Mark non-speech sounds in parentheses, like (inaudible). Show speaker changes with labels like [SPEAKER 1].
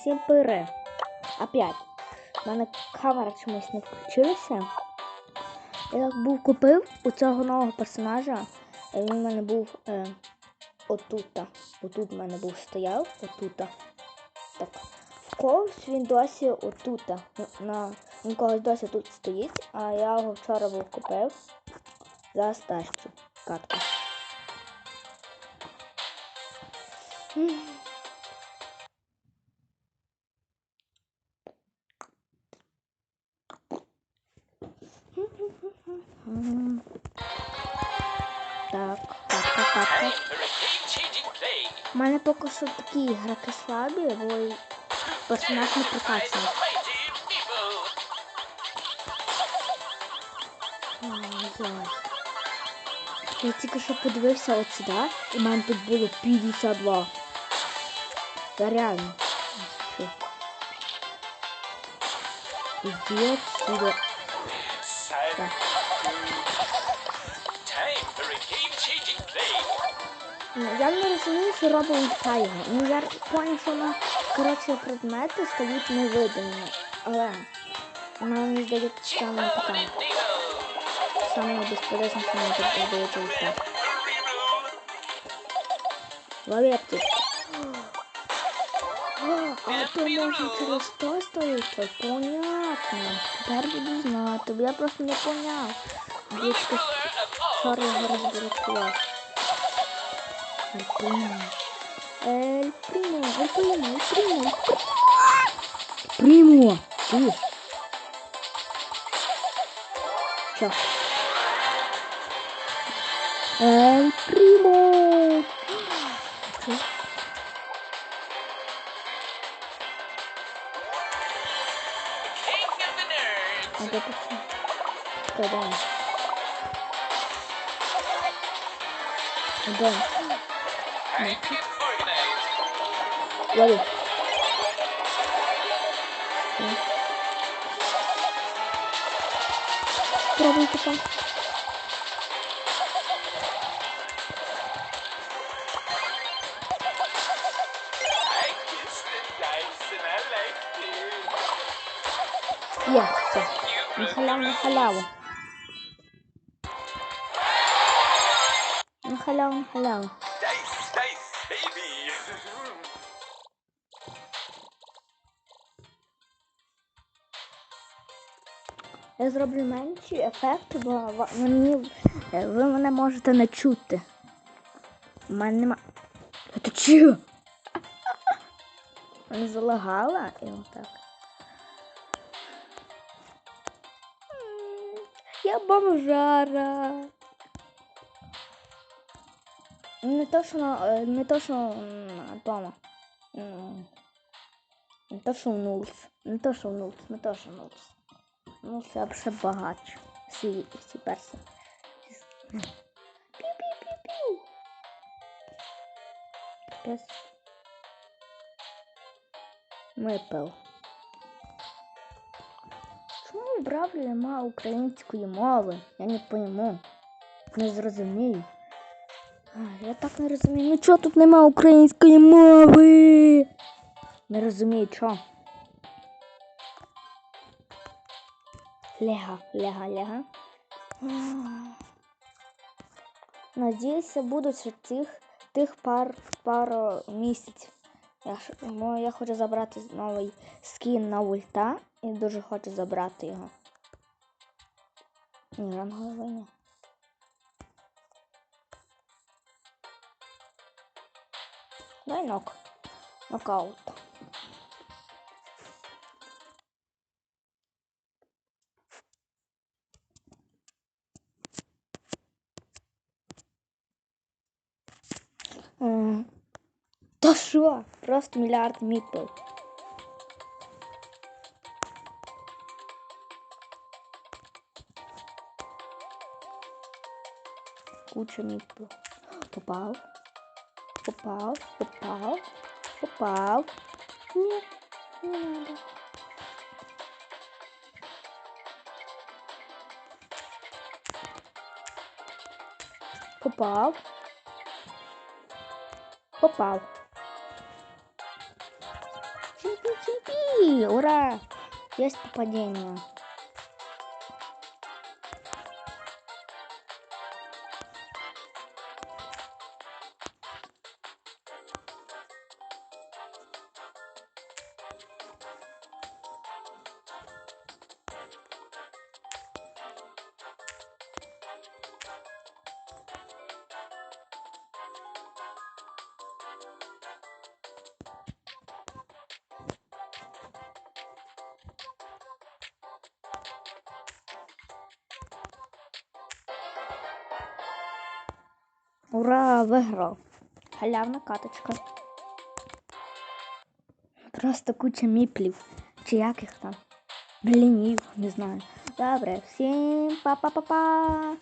[SPEAKER 1] всім пире. Опять. У мене камера чомусь не включилася. Я був купив у цього нового персонажа. Він у мене був е, отута. Отут в мене був стояв, отута. Так. В когось він досі отута. На, він когось досі тут стоїть, а я його вчора був купив за старцю катку. Так,
[SPEAKER 2] for a game-changing play.
[SPEAKER 1] У мене поки що такі ігроки слабі, бо персонаж не прокачаний. Я тільки що подивився от сюди, і мене тут було 52. Це реально. Іди отсюда.
[SPEAKER 2] Play.
[SPEAKER 1] Ну, Я не розумію, що робить його. Ну, я поняв, що вона, коротше, предмети стають невидимими. Але вона мені здається саме така. Саме безполезна, що мені тут здається. Лови аптечку. А то можна через то стоїть? Понятно. Тепер буду знати, бо я просто не поняв. Вчора його розблокував. Ель Примо, Ель Примо. Примо! Ти. Що? Ель
[SPEAKER 2] 50% tá bom Então, olha. Travei o cupom.
[SPEAKER 1] Yeah, so. На халяву, на халяву. На халяву, на. Я зроблю менші ефекти, бо мені, е, ви мене можете не чути. У мене нема. Ти чого? (laughs) Залагала і отак. Я бомжара. Не то, що на, е, не то, що м, дома. Не то, що нулс. Не то, що нулс, не то, що нулс. Ну, це вже багач. Всі, всі перси. Пів-пів-пів-пів. Капець. Мипел. Чому у Бравлі нема української мови? Я не пойму. Не зрозумію. Я так не розумію. Ну чого тут нема української мови? Не розумію, чого. Ляга, ляга, ляга. Надіюся, будуть ще тих, тих пар, пару місяців. Я, мо- я хочу забрати новий скін на ульта і дуже хочу забрати його. Ні, ранговий ні. Дай нок. Нокаут. М, Та що? Просто мільярд міпл. Куча міпл. Попав. Попав, попав, попав. Ні, не надо. Попав. Попав. Ура! Есть попадение. Ура, виграв. Халявна каточка. Просто куча міплів. Чи як їх там? Блінів, не знаю. Добре, всім па-па-па-па.